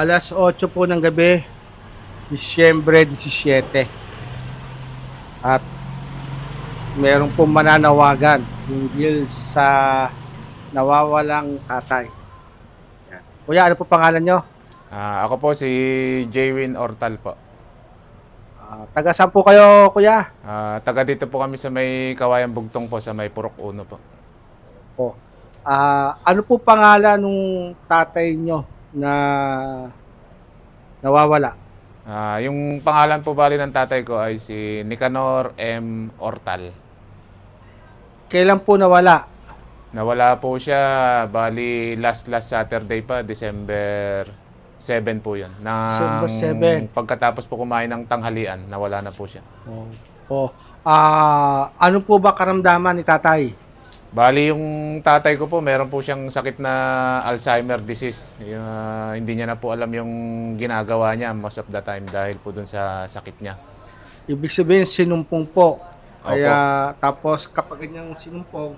Alas 8 po ng gabi, Disyembre 17. At meron po mananawagan hinggil sa nawawalang tatay. Yan. Kuya, ano po pangalan nyo? Ah, ako po si Jaywin Ortal po. Ah, taga saan po kayo, kuya? Ah, taga dito po kami sa may Kawayan Bugtong po sa may Purok Uno po. Po. Ah, ano po pangalan nung tatay nyo na nawawala? Ah, yung pangalan po bali ng tatay ko ay si Nicanor M. Ortal. Kailan po nawala? Nawala po siya bali last last Saturday pa, December 7 po 'yun. Nang December 7. Pagkatapos po kumain ng tanghalian, nawala na po siya. Oh. Oh. Ah, ano po ba karamdaman ni tatay? Bali yung tatay ko po, meron po siyang sakit na Alzheimer disease. Ah, hindi niya na po alam yung ginagawa niya most of the time dahil po dun sa sakit niya. Ibig sabihin sinumpong po. Kaya tapos kapag ganyang sinumpong,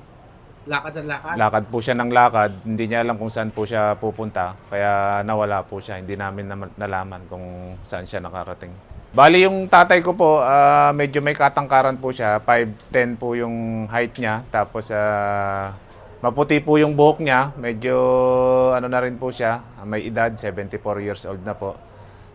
lakad ang lakad. Lakad po siya ng lakad, hindi niya alam kung saan po siya pupunta, kaya nawala po siya. Hindi namin nalaman kung saan siya nakarating. Bali yung tatay ko po, ah, medyo may katangkaran po siya, 5'10 po yung height niya, tapos ah, maputi po yung buhok niya, medyo ano na rin po siya, may edad, 74 years old na po.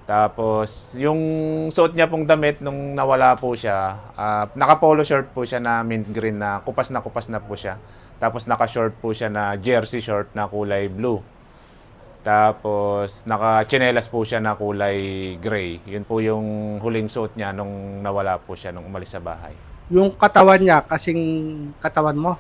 Tapos, yung suot niya pong damit nung nawala po siya, ah, naka-polo shirt po siya na mint green na kupas na kupas na po siya. Tapos naka-short po siya na jersey short na kulay blue. Tapos naka-chinelas po siya na kulay gray. Yun po yung huling suot niya nung nawala po siya nung umalis sa bahay. Yung katawan niya, kasing katawan mo.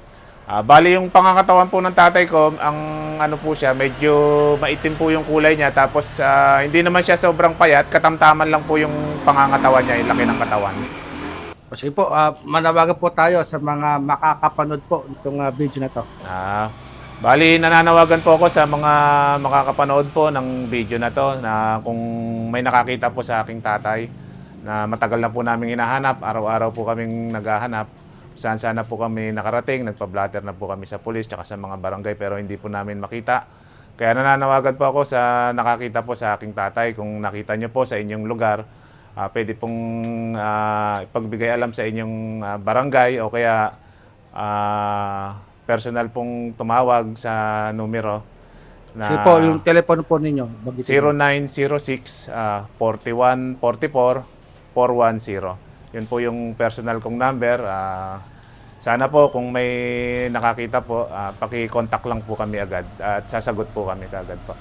Ah, bali yung pangangatawan po ng tatay ko, ang ano po siya, medyo maitim po yung kulay niya. Tapos ah, hindi naman siya sobrang payat, katamtaman lang po yung pangangatawan niya, yung laki ng katawan. O sige po, ah, manawagan po tayo sa mga makakapanood po itong ah, video na to. Ah, bali nananawagan po ako sa mga makakapanood po ng video na to na kung may nakakita po sa aking tatay na matagal na po namin hinahanap, araw-araw po kaming naghahanap. Saan sana po kami nakarating, nagpa-blatter na po kami sa pulis tsaka sa mga barangay pero hindi po namin makita. Kaya nananawagan po ako sa nakakita po sa aking tatay kung nakita nyo po sa inyong lugar, ah, pwede pong ah, ipagbigay alam sa inyong ah, barangay o kaya ah, personal pong tumawag sa numero na Sige po, yung telepono po ninyo. bagitin. 0906 ah, 41 44 410. Yun po yung personal kong number. Ah, sana po kung may nakakita po, ah, paki-contact lang po kami agad at sasagot po kami kagad po.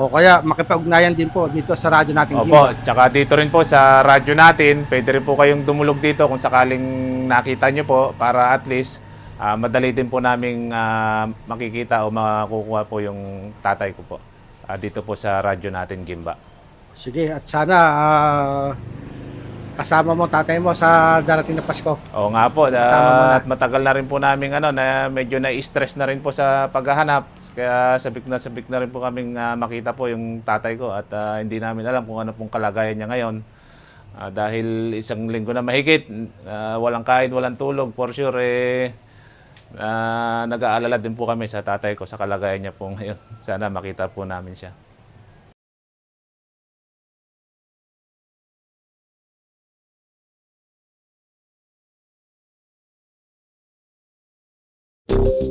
O kaya makipag-ugnayan din po dito sa radyo natin. Opo, tsaka dito rin po sa radyo natin, pwede rin po kayong dumulog dito kung sakaling nakita nyo po para at least ah, madali din po naming ah, makikita o makukuha po yung tatay ko po. Ah, dito po sa radyo natin, Gimba. Sige, at sana ah, kasama mo tatay mo sa darating na Pasko. Oo nga po, na. at matagal na rin po namin ano, na medyo na-stress na rin po sa paghahanap. Kaya sabik na sabik na rin po kaming uh, makita po yung tatay ko at uh, hindi namin alam kung ano pong kalagayan niya ngayon. Uh, dahil isang linggo na mahigit, uh, walang kain, walang tulog, for sure eh, uh, nag-aalala din po kami sa tatay ko sa kalagayan niya po ngayon. Sana makita po namin siya. you